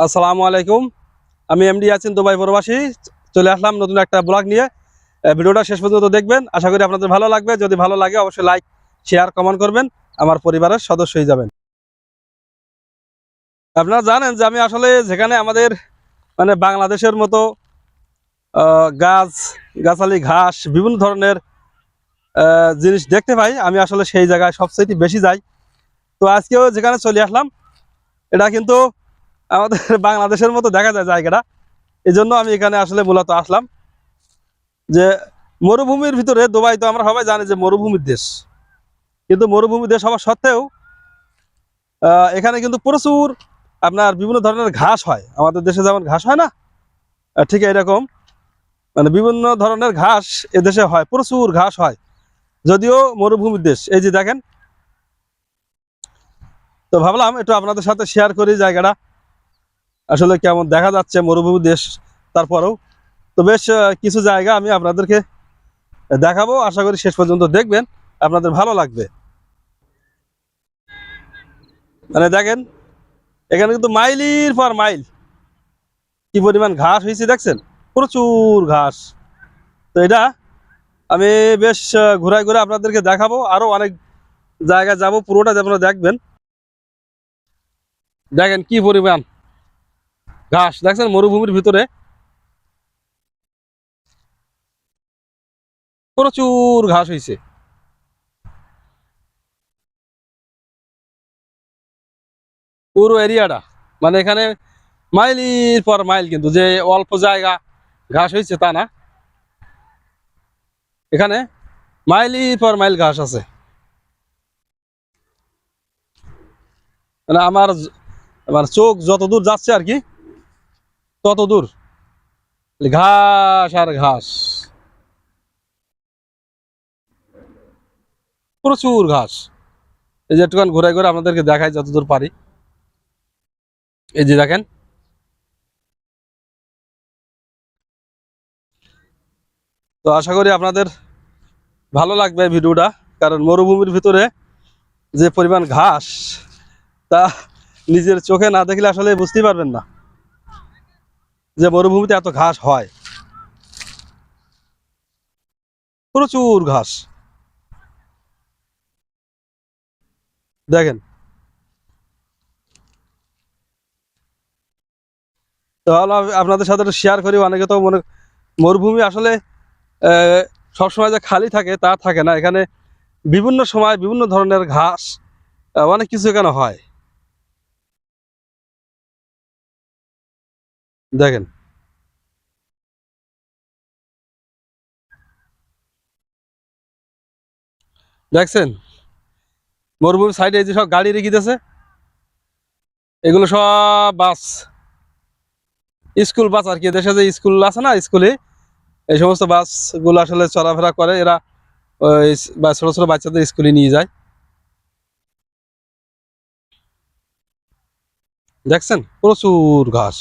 আসসালামু আলাইকুম। আমি এমডি আছেন দুবাই প্রবাসী। চলে আসলাম নতুন একটা ব্লগ নিয়ে। ভিডিওটা শেষ পর্যন্ত দেখবেন। আশা করি আপনাদের ভালো লাগবে। যদি ভালো লাগে, অবশ্যই লাইক, শেয়ার, কমেন্ট করবেন। আমার পরিবারের সদস্য হয়ে যাবেন। আপনারা জানেন যে আমি আসলে যেখানে আমাদের মানে বাংলাদেশের মতো গাছ, গাছালি, ঘাস, বিভিন্ন ধরনের জিনিস দেখতে পাই। আমি আসলে সেই জায়গায় সবচেয়ে বেশি যাই। তো আজকেও যেখানে চলে আসলাম, এটা কিন্তু আমাদের বাংলাদেশের মতো দেখা যায় জায়গাটা। এই জন্য আমি এখানে আসলে মূলত আসলাম যে মরুভূমির ভিতরে দুবাই তো আমরা সবাই জানি যে মরুভূমির দেশ। কিন্তু মরুভূমির দেশ হওয়া সত্ত্বেও এখানে কিন্তু প্রচুর আপনার বিভিন্ন ধরনের ঘাস হয়। আমাদের দেশে যেমন ঘাস হয় না ঠিক এরকম মানে বিভিন্ন ধরনের ঘাস এদেশে হয়, প্রচুর ঘাস হয়। যদিও মরুভূমির দেশ, এই যে দেখেন। তো ভাবলাম একটু আপনাদের সাথে শেয়ার করি জায়গাটা। আসলে কেমন দেখা যাচ্ছে মরুভূমি দেশ তারপরেও। তো বেশ কিছু জায়গা আমি আপনাদেরকে দেখাবো। আশা করি শেষ পর্যন্ত দেখবেন, আপনাদের ভালো লাগবে। মানে দেখেন, এখানে কিন্তু মাইলির পর মাইল। কি পরিমাণ ঘাস হয়েছে দেখছেন? প্রচুর ঘাস। তো এটা আমি বেশ ঘুরাই ঘুরে আপনাদেরকে দেখাবো। আরও অনেক জায়গায় যাব, পুরোটা আপনারা দেখবেন। দেখেন কি পরিমাণ ঘাস। দেখছেন, মরুভূমির ভিতরে প্রচুর ঘাস হয়েছে পুরো এরিয়াটা মানে এখানে মাইলের পর মাইল কিন্তু, যে অল্প জায়গা ঘাস হয়েছে তা না। এখানে মাইলের পর মাইল ঘাস আছে। মানে আমার আমার চোখ যতদূর যাচ্ছে আর কি তত দূর। ঘাস আর ঘাস। প্রচুর ঘাস। এই যে একটুখান ঘুরে ঘুরে আপনাদেরকে দেখাই যতদূর পারি। এই যে দেখেন। তো আশা করি আপনাদের ভালো লাগবে ভিডিওটা, কারণ মরুভূমির ভিতরে যে পরিমাণ ঘাস, তা নিজের চোখে না দেখলে আসলে বুঝতেই পারবেন না। যে মরুভূমিতে এত ঘাস হয়। প্রচুর ঘাস। দেখেন। তাহলে আপনাদের সাথে শেয়ার করি, অনেকে তো মনে মরুভূমি আসলে সবসময় যে খালি থাকে, তা থাকে না। এখানে বিভিন্ন সময় বিভিন্ন ধরনের ঘাস অনেক কিছু এখানে হয়। দেখেন। দেখছেন? মরুভূমির সাইডে যে সব গাড়ি রেখে দিয়েছে। এগুলো সব বাস। স্কুল বাস আর কি, দেশে যে স্কুল আছে না, স্কুলে, এই সমস্ত বাসগুলো আসলে চলাফেরা করে। এরা ওই ছোট ছোট বাচ্চাদের স্কুলে নিয়ে যায়। দেখছেন? প্রচুর ঘাস।